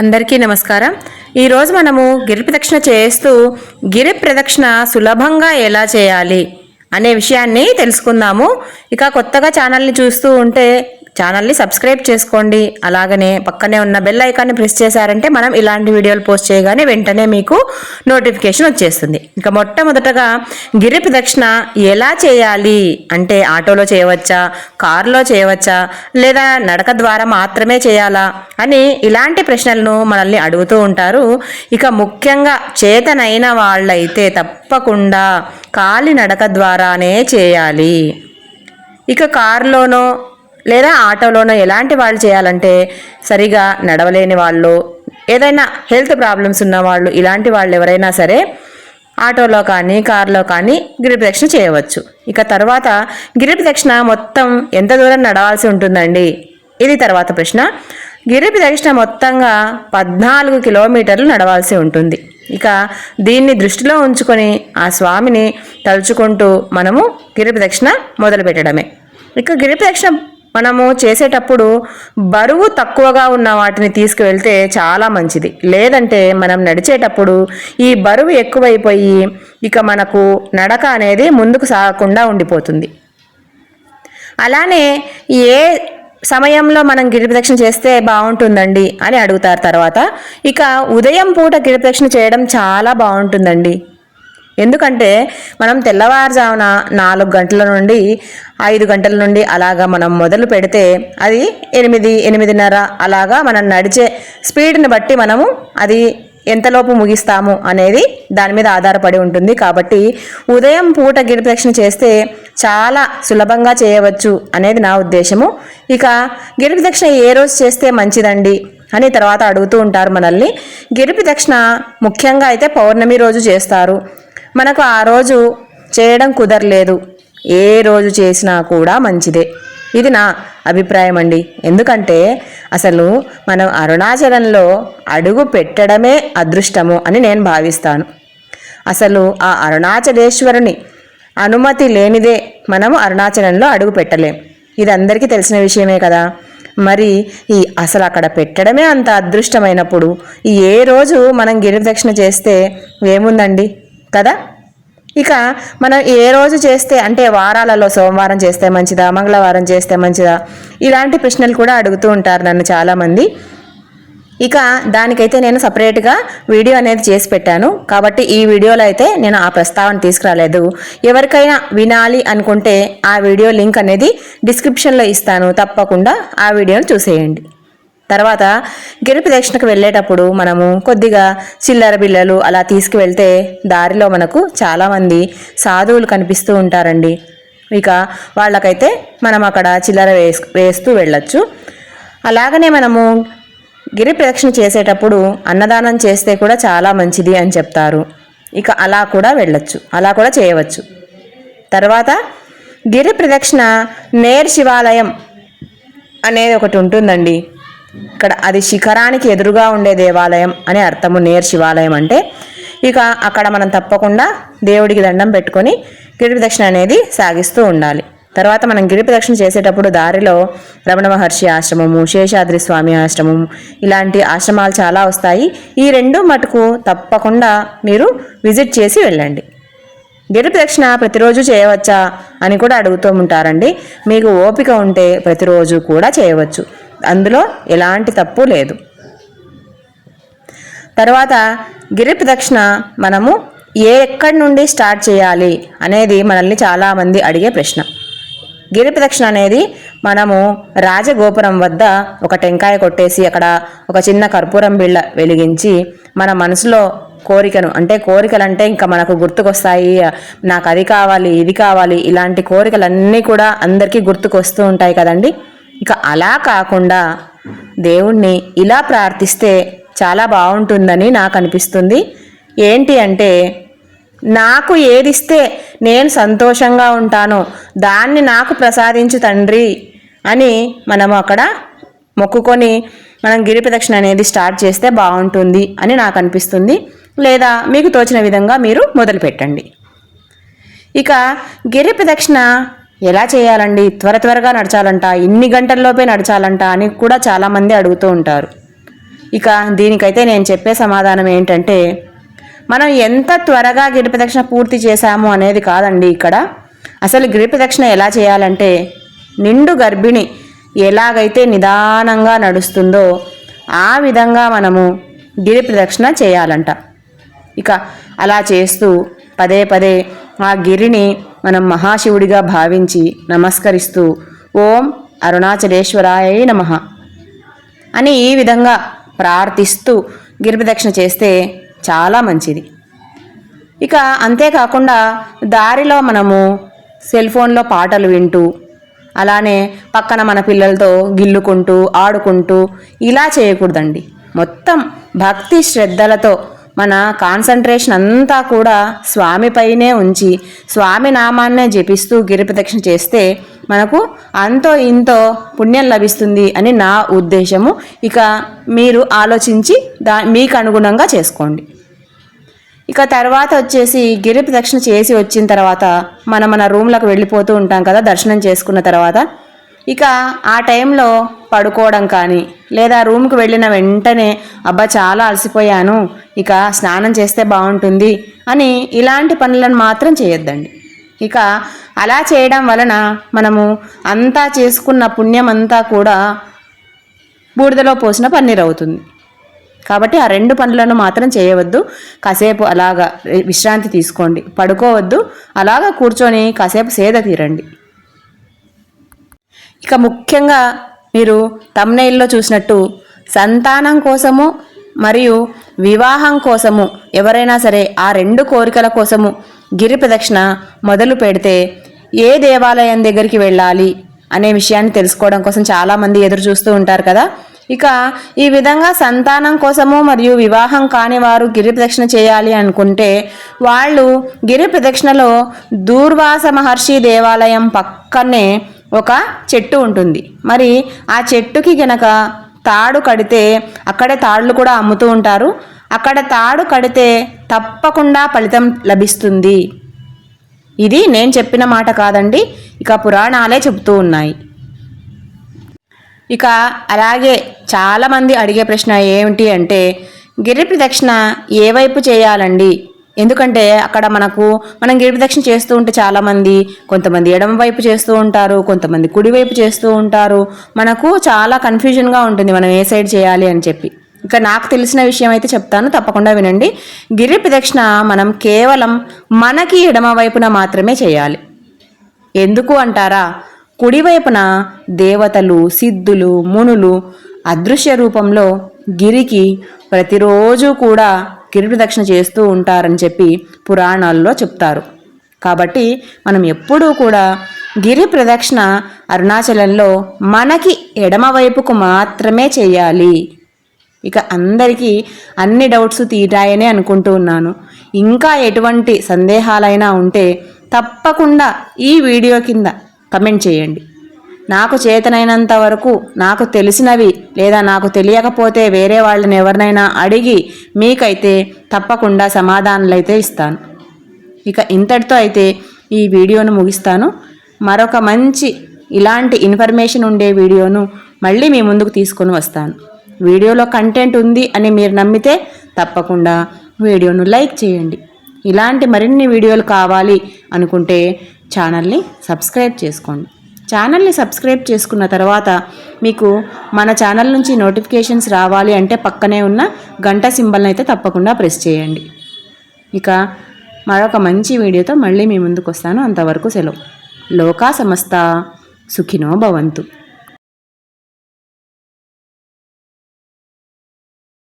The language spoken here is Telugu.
అందరికీ నమస్కారం. ఈరోజు మనము గిరి ప్రదక్షిణ చేస్తూ గిరి ప్రదక్షిణ సులభంగా ఎలా చేయాలి అనే విషయాన్ని తెలుసుకుందాము. ఇక కొత్తగా ఛానల్ని చూస్తూ ఉంటే ఛానల్ని సబ్స్క్రైబ్ చేసుకోండి. అలాగనే పక్కనే ఉన్న బెల్ ఐకాన్ని ప్రెస్ చేశారంటే మనం ఇలాంటి వీడియోలు పోస్ట్ చేయగానే వెంటనే మీకు నోటిఫికేషన్ వచ్చేస్తుంది. ఇంకా మొట్టమొదటగా గిరి ప్రదక్షిణ ఎలా చేయాలి? అంటే ఆటోలో చేయవచ్చా? కారులో చేయవచ్చా? లేదా నడక ద్వారా మాత్రమే చేయాలా? అని ఇలాంటి ప్రశ్నలను మనల్ని అడుగుతూ ఉంటారు. ఇక ముఖ్యంగా చేతనైన వాళ్ళైతే తప్పకుండా కాలి నడక ద్వారానే చేయాలి. ఇక కారులోనో లేదా ఆటోలోనో ఎలాంటి వాళ్ళు చేయాలంటే సరిగా నడవలేని వాళ్ళు ఏదైనా హెల్త్ ప్రాబ్లమ్స్ ఉన్న వాళ్ళు ఇలాంటి వాళ్ళు ఎవరైనా సరే ఆటోలో కానీ కారులో కానీ గిరిప్రదక్షిణ చేయవచ్చు. ఇక తర్వాత గిరిప్రదక్షిణ మొత్తం ఎంత దూరం నడవాల్సి ఉంటుందండి? ఇది తర్వాత ప్రశ్న. గిరిప్రదక్షిణ మొత్తంగా పద్నాలుగు కిలోమీటర్లు నడవాల్సి ఉంటుంది. ఇక దీన్ని దృష్టిలో ఉంచుకొని ఆ స్వామిని తలుచుకుంటూ మనము గిరిప్రదక్షిణ మొదలుపెట్టడమే. మొదలు పెట్టడమే ఇక గిరిప్రదక్షిణ మనము చేసేటప్పుడు బరువు తక్కువగా ఉన్న వాటిని తీసుకువెళ్తే చాలా మంచిది. లేదంటే మనం నడిచేటప్పుడు ఈ బరువు ఎక్కువైపోయి ఇక మనకు నడక అనేది ముందుకు సాగకుండా ఉండిపోతుంది. అలానే ఏ సమయంలో మనం గిరిప్రదక్షిణ చేస్తే బాగుంటుందండి అని అడుగుతారు తర్వాత ఇక ఉదయం పూట గిరిప్రదక్షిణ చేయడం చాలా బాగుంటుందండి. ఎందుకంటే మనం తెల్లవారుజామున నాలుగు గంటల నుండి ఐదు గంటల నుండి అలాగా మనం మొదలు పెడితే అది ఎనిమిది ఎనిమిదిన్నర అలాగా మనం నడిచే స్పీడ్ని బట్టి మనము అది ఎంతలోపు ముగిస్తాము అనేది దాని మీద ఆధారపడి ఉంటుంది. కాబట్టి ఉదయం పూట గిరిప్రదక్షిణ చేస్తే చాలా సులభంగా చేయవచ్చు అనేది నా ఉద్దేశము. ఇక గిరిప్రదక్షిణ ఏ రోజు చేస్తే మంచిదండి అని తర్వాత అడుగుతూ ఉంటారు మనల్ని. గిరిప్రదక్షిణ ముఖ్యంగా అయితే పౌర్ణమి రోజు చేస్తారు. మనకు ఆ రోజు చేయడం కుదరలేదు. ఏ రోజు చేసినా కూడా మంచిదే. ఇది నా అభిప్రాయం అండి. ఎందుకంటే అసలు మనం అరుణాచలంలో అడుగు పెట్టడమే అదృష్టము అని నేను భావిస్తాను. అసలు ఆ అరుణాచలేశ్వరుని అనుమతి లేనిదే మనము అరుణాచలంలో అడుగు పెట్టలేం. ఇది అందరికీ తెలిసిన విషయమే కదా. మరి ఈ అసలు అక్కడ పెట్టడమే అంత అదృష్టమైనప్పుడు ఏ రోజు మనం గిరిదక్షిణ చేస్తే ఏముందండి? కదా? ఇక మనం ఏ రోజు చేస్తే అంటే వారాలలో సోమవారం చేస్తే మంచిదా మంగళవారం చేస్తే మంచిదా? ఇలాంటి ప్రశ్నలు కూడా అడుగుతూ ఉంటారు నన్ను చాలామంది. ఇక దానికైతే నేను సపరేట్గా వీడియో అనేది చేసి పెట్టాను. కాబట్టి ఈ వీడియోలో అయితే నేను ఆ ప్రస్తావన తీసుకురాలేదు. ఎవరికైనా వినాలి అనుకుంటే ఆ వీడియో లింక్ అనేది డిస్క్రిప్షన్లో ఇస్తాను. తప్పకుండా ఆ వీడియోను చూసేయండి. తర్వాత గిరి ప్రదక్షిణకు వెళ్ళేటప్పుడు మనము కొద్దిగా చిల్లర బిల్లలు అలా తీసుకువెళ్తే దారిలో మనకు చాలామంది సాధువులు కనిపిస్తూ ఉంటారండి. ఇక వాళ్ళకైతే మనం అక్కడ చిల్లర వేస్ వేస్తూ వెళ్ళచ్చు. అలాగనే మనము గిరి ప్రదక్షిణ చేసేటప్పుడు అన్నదానం చేస్తే కూడా చాలా మంచిది అని చెప్తారు. ఇక అలా కూడా వెళ్ళచ్చు అలా కూడా చేయవచ్చు. తర్వాత గిరి ప్రదక్షిణ నేర్ శివాలయం అనేది ఒకటి ఉంటుందండి. ఇక్కడ అది శిఖరానికి ఎదురుగా ఉండే దేవాలయం అనే అర్థము నేర్ శివాలయం అంటే. ఇక అక్కడ మనం తప్పకుండా దేవుడికి దండం పెట్టుకొని గిరి ప్రదక్షిణ అనేది సాగిస్తూ ఉండాలి. తర్వాత మనం గిరి ప్రదక్షిణ చేసేటప్పుడు దారిలో రమణ మహర్షి ఆశ్రమము శేషాద్రి స్వామి ఆశ్రమం ఇలాంటి ఆశ్రమాలు చాలా వస్తాయి. ఈ రెండు మటుకు తప్పకుండా మీరు విజిట్ చేసి వెళ్ళండి. గిరి ప్రదక్షిణ ప్రతిరోజు చేయవచ్చా అని కూడా అడుగుతూ ఉంటారండి. మీకు ఓపిక ఉంటే ప్రతిరోజు కూడా చేయవచ్చు. అందులో ఎలాంటి తప్పు లేదు. తర్వాత గిరి ప్రదక్షిణ మనము ఏ ఎక్కడి నుండి స్టార్ట్ చేయాలి అనేది మనల్ని చాలామంది అడిగే ప్రశ్న. గిరి ప్రదక్షిణ అనేది మనము రాజగోపురం వద్ద ఒక టెంకాయ కొట్టేసి అక్కడ ఒక చిన్న కర్పూరం బిళ్ళ వెలిగించి మన మనసులో కోరికను అంటే కోరికలు అంటే ఇంకా మనకు గుర్తుకొస్తాయి నాకు అది కావాలి ఇది కావాలి ఇలాంటి కోరికలన్నీ కూడా అందరికీ గుర్తుకొస్తూ ఉంటాయి కదండి. ఇక అలా కాకుండా దేవుణ్ణి ఇలా ప్రార్థిస్తే చాలా బాగుంటుందని నాకు అనిపిస్తుంది ఏంటి అంటే నాకు ఏదిస్తే నేను సంతోషంగా ఉంటానో దాన్ని నాకు ప్రసాదించు తండ్రి అని మనము అక్కడ మొక్కుకొని మనం గిరి ప్రదక్షిణ అనేది స్టార్ట్ చేస్తే బాగుంటుంది అని నాకు అనిపిస్తుంది లేదా మీకు తోచిన విధంగా మీరు మొదలు పెట్టండి ఇక గిరి ప్రదక్షిణ ఎలా చేయాలండి? త్వర త్వరగా నడచాలంట ఇన్ని గంటల్లోపే నడచాలంట అని కూడా చాలామంది అడుగుతూ ఉంటారు. ఇక దీనికైతే నేను చెప్పే సమాధానం ఏంటంటే మనం ఎంత త్వరగా గిరి ప్రదక్షిణ పూర్తి చేశాము అనేది కాదండి ఇక్కడ. అసలు గిరి ప్రదక్షిణ ఎలా చేయాలంటే నిండు గర్భిణి ఎలాగైతే నిదానంగా నడుస్తుందో ఆ విధంగా మనము గిరి ప్రదక్షిణ చేయాలంట. ఇక అలా చేస్తూ పదే పదే ఆ గిరిని మనం మహాశివుడిగా భావించి నమస్కరిస్తూ ఓం అరుణాచలేశ్వరాయ నమః అని ఈ విధంగా ప్రార్థిస్తూ గిరిప్రదక్షిణ చేస్తే చాలా మంచిది. ఇక అంతేకాకుండా దారిలో మనము సెల్ ఫోన్లో పాటలు వింటూ అలానే పక్కన మన పిల్లలతో గిల్లుకుంటూ ఆడుకుంటూ ఇలా చేయకూడదండి. మొత్తం భక్తి శ్రద్ధలతో మన కాన్సన్ట్రేషన్ అంతా కూడా స్వామిపైనే ఉంచి స్వామి నామాన్నే జపిస్తూ గిరిప్రదక్షిణ చేస్తే మనకు అంతో ఇంతో పుణ్యం లభిస్తుంది అని నా ఉద్దేశము. ఇక మీరు ఆలోచించి దా మీకు అనుగుణంగా చేసుకోండి. ఇక తర్వాత వచ్చేసి గిరి ప్రదక్షిణ చేసి వచ్చిన తర్వాత మనం మన రూమ్లకు వెళ్ళిపోతూ ఉంటాం కదా దర్శనం చేసుకున్న తర్వాత ఇక ఆ టైంలో పడుకోవడం కానీ లేదా రూమ్కి వెళ్ళిన వెంటనే అబ్బా చాలా అలసిపోయాను ఇక స్నానం చేస్తే బాగుంటుంది అని ఇలాంటి పనులను మాత్రం చేయొద్దండి. ఇక అలా చేయడం వలన మనము అంతా చేసుకున్న పుణ్యం అంతా కూడా బూడిదలో పోసిన పన్నీర్ అవుతుంది. కాబట్టి ఆ రెండు పనులను మాత్రం చేయవద్దు. కాసేపు అలాగా విశ్రాంతి తీసుకోండి. పడుకోవద్దు. అలాగా కూర్చొని కాసేపు సేద తీరండి. ఇక ముఖ్యంగా మీరు తమ్నైల్లో చూసినట్టు సంతానం కోసము మరియు వివాహం కోసము ఎవరైనా సరే ఆ రెండు కోరికల కోసము గిరి ప్రదక్షిణ మొదలు పెడితే ఏ దేవాలయం దగ్గరికి వెళ్ళాలి అనే విషయాన్ని తెలుసుకోవడం కోసం చాలామంది ఎదురు చూస్తూ ఉంటారు కదా. ఇక ఈ విధంగా సంతానం కోసము మరియు వివాహం కాని వారు గిరి ప్రదక్షిణ చేయాలి అనుకుంటే వాళ్ళు గిరి ప్రదక్షిణలో దూర్వాస మహర్షి దేవాలయం పక్కనే ఒక చెట్టు ఉంటుంది. మరి ఆ చెట్టుకి గనక తాడు కడితే అక్కడే తాళ్ళు కూడా అమ్ముతూ ఉంటారు. అక్కడ తాడు కడితే తప్పకుండా ఫలితం లభిస్తుంది. ఇది నేను చెప్పిన మాట కాదండి. ఇక పురాణాలే చెబుతూ ఉన్నాయి. ఇక అలాగే చాలామంది అడిగే ప్రశ్న ఏమిటి అంటే గిరి ప్రదక్షిణ ఏ వైపు చేయాలండి? ఎందుకంటే అక్కడ మనకు మనం గిరి చేస్తూ ఉంటే చాలామంది కొంతమంది ఎడమ వైపు చేస్తూ ఉంటారు కొంతమంది కుడి వైపు చేస్తూ ఉంటారు. మనకు చాలా కన్ఫ్యూజన్గా ఉంటుంది మనం ఏ సైడ్ చేయాలి అని చెప్పి. ఇక నాకు తెలిసిన విషయం అయితే చెప్తాను తప్పకుండా వినండి. గిరి ప్రదక్షిణ మనం కేవలం మనకి ఎడమ వైపున మాత్రమే చేయాలి. ఎందుకు అంటారా? కుడివైపున దేవతలు సిద్ధులు మునులు అదృశ్య రూపంలో గిరికి ప్రతిరోజు కూడా గిరి ప్రదక్షిణ చేస్తూ ఉంటారని చెప్పి పురాణాల్లో చెప్తారు. కాబట్టి మనం ఎప్పుడూ కూడా గిరి ప్రదక్షిణ అరుణాచలంలో మనకి ఎడమవైపుకు మాత్రమే చేయాలి. ఇక అందరికీ అన్ని డౌట్స్ తీరాయనే అనుకుంటూ ఉన్నాను. ఇంకా ఎటువంటి సందేహాలైనా ఉంటే తప్పకుండా ఈ వీడియో కింద కమెంట్ చేయండి. నాకు చేతనైనంత వరకు నాకు తెలిసినవి లేదా నాకు తెలియకపోతే వేరే వాళ్ళని ఎవరినైనా అడిగి మీకైతే తప్పకుండా సమాధానాలు అయితే ఇస్తాను. ఇక ఇంతటితో అయితే ఈ వీడియోను ముగిస్తాను. మరొక మంచి ఇలాంటి ఇన్ఫర్మేషన్ ఉండే వీడియోను మళ్ళీ మీ ముందుకు తీసుకొని వస్తాను. వీడియోలో కంటెంట్ ఉంది అని మీరు నమ్మితే తప్పకుండా వీడియోను లైక్ చేయండి. ఇలాంటి మరిన్ని వీడియోలు కావాలి అనుకుంటే ఛానల్ని సబ్స్క్రైబ్ చేసుకోండి. ఛానల్ని సబ్స్క్రైబ్ చేసుకున్న తర్వాత మీకు మన ఛానల్ నుంచి నోటిఫికేషన్స్ రావాలి అంటే పక్కనే ఉన్న గంట సింబల్ని అయితే తప్పకుండా ప్రెస్ చేయండి. ఇక మరొక మంచి వీడియోతో మళ్ళీ మీ ముందుకు వస్తాను అంతవరకు సెలవు. లోకా సమస్త. సుఖినో భవంతు.